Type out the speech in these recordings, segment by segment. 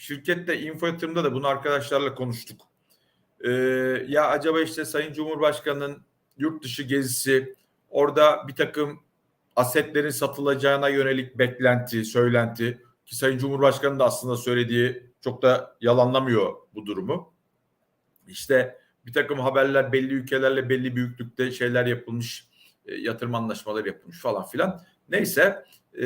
şirkette info yatırımda da bunu arkadaşlarla konuştuk. Ee, ya acaba işte Sayın Cumhurbaşkanı'nın yurt dışı gezisi orada bir takım asetlerin satılacağına yönelik beklenti, söylenti ki Sayın Cumhurbaşkanı da aslında söylediği çok da yalanlamıyor bu durumu. İşte bir takım haberler belli ülkelerle belli büyüklükte şeyler yapılmış, e, yatırım anlaşmaları yapılmış falan filan. Neyse e,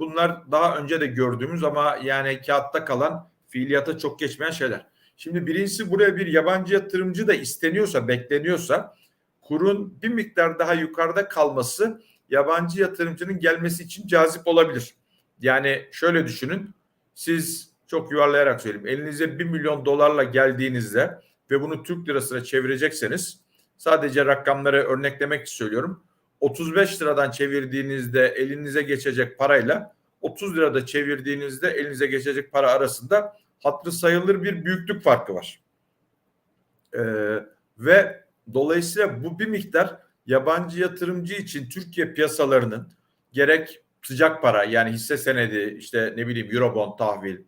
bunlar daha önce de gördüğümüz ama yani kağıtta kalan fiiliyata çok geçmeyen şeyler. Şimdi birincisi buraya bir yabancı yatırımcı da isteniyorsa, bekleniyorsa kurun bir miktar daha yukarıda kalması yabancı yatırımcının gelmesi için cazip olabilir. Yani şöyle düşünün. Siz çok yuvarlayarak söyleyeyim. Elinize 1 milyon dolarla geldiğinizde ve bunu Türk lirasına çevirecekseniz sadece rakamları örneklemek söylüyorum. 35 liradan çevirdiğinizde elinize geçecek parayla 30 lirada çevirdiğinizde elinize geçecek para arasında hatırı sayılır bir büyüklük farkı var. Ee, ve dolayısıyla bu bir miktar yabancı yatırımcı için Türkiye piyasalarının gerek sıcak para yani hisse senedi işte ne bileyim eurobond tahvil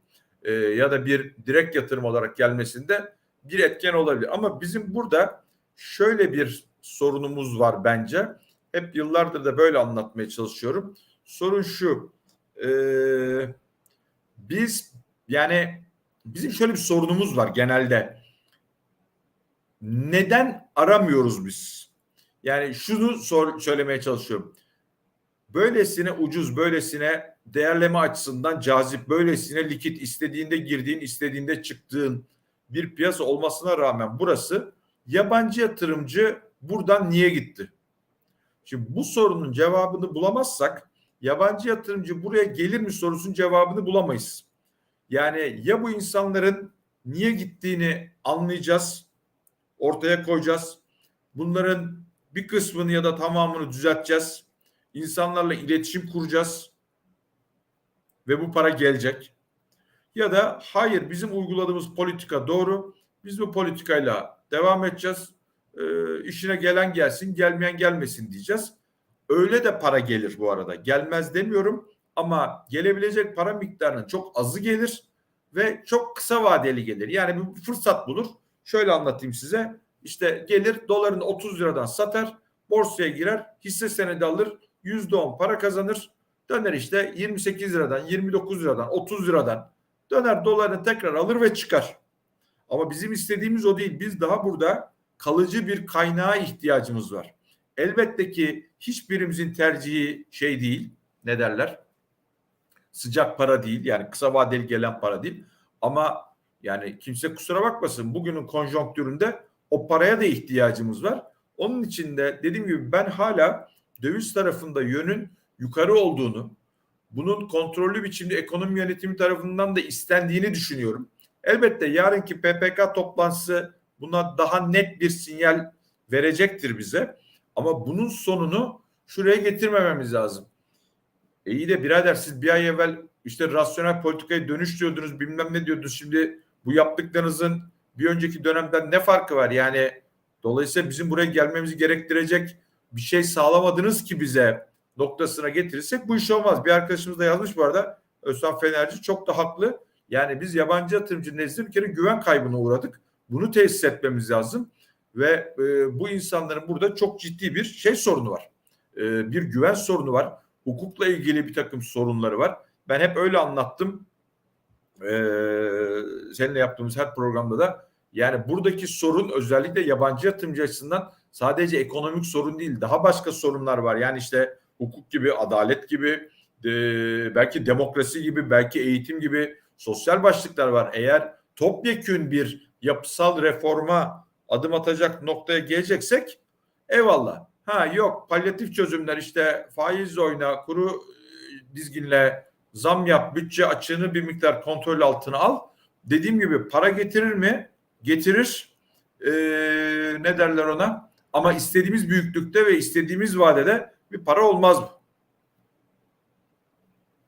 e, ya da bir direkt yatırım olarak gelmesinde bir etken olabilir. Ama bizim burada şöyle bir sorunumuz var bence. Hep yıllardır da böyle anlatmaya çalışıyorum. Sorun şu. E, biz yani bizim şöyle bir sorunumuz var genelde. Neden aramıyoruz biz? Yani şunu sor, söylemeye çalışıyorum. Böylesine ucuz, böylesine değerleme açısından cazip, böylesine likit istediğinde girdiğin, istediğinde çıktığın bir piyasa olmasına rağmen burası yabancı yatırımcı buradan niye gitti? Şimdi bu sorunun cevabını bulamazsak yabancı yatırımcı buraya gelir mi sorusunun cevabını bulamayız. Yani ya bu insanların niye gittiğini anlayacağız, ortaya koyacağız. Bunların bir kısmını ya da tamamını düzelteceğiz. İnsanlarla iletişim kuracağız. Ve bu para gelecek. Ya da hayır bizim uyguladığımız politika doğru. Biz bu politikayla devam edeceğiz. E, işine gelen gelsin, gelmeyen gelmesin diyeceğiz. Öyle de para gelir bu arada. Gelmez demiyorum ama gelebilecek para miktarının çok azı gelir ve çok kısa vadeli gelir. Yani bir fırsat bulur. Şöyle anlatayım size. İşte gelir doların 30 liradan satar, borsaya girer, hisse senedi alır, %10 para kazanır. Döner işte 28 liradan, 29 liradan, 30 liradan döner dolarını tekrar alır ve çıkar. Ama bizim istediğimiz o değil. Biz daha burada kalıcı bir kaynağa ihtiyacımız var. Elbette ki hiçbirimizin tercihi şey değil. Ne derler? Sıcak para değil. Yani kısa vadeli gelen para değil. Ama yani kimse kusura bakmasın. Bugünün konjonktüründe o paraya da ihtiyacımız var. Onun için de dediğim gibi ben hala döviz tarafında yönün yukarı olduğunu, bunun kontrollü biçimde ekonomi yönetimi tarafından da istendiğini düşünüyorum. Elbette yarınki PPK toplantısı buna daha net bir sinyal verecektir bize. Ama bunun sonunu şuraya getirmememiz lazım. E iyi de birader siz bir ay evvel işte rasyonel politikayı dönüş diyordunuz bilmem ne diyordunuz. Şimdi bu yaptıklarınızın bir önceki dönemden ne farkı var? Yani dolayısıyla bizim buraya gelmemizi gerektirecek bir şey sağlamadınız ki bize noktasına getirirsek bu iş olmaz. Bir arkadaşımız da yazmış bu arada Özlem Fenerci çok da haklı. Yani biz yabancı yatırımcı nezdinde bir kere güven kaybına uğradık. Bunu tesis etmemiz lazım. Ve e, bu insanların burada çok ciddi bir şey sorunu var. E, bir güven sorunu var. Hukukla ilgili bir takım sorunları var. Ben hep öyle anlattım. E, seninle yaptığımız her programda da. Yani buradaki sorun özellikle yabancı yatırımcı açısından sadece ekonomik sorun değil. Daha başka sorunlar var. Yani işte hukuk gibi, adalet gibi, e, belki demokrasi gibi, belki eğitim gibi sosyal başlıklar var. Eğer topyekün bir yapısal reforma adım atacak noktaya geleceksek eyvallah. Ha yok palyatif çözümler işte faiz oyna, kuru e, dizginle zam yap, bütçe açığını bir miktar kontrol altına al. Dediğim gibi para getirir mi? Getirir. Ee, ne derler ona? Ama istediğimiz büyüklükte ve istediğimiz vadede bir para olmaz mı?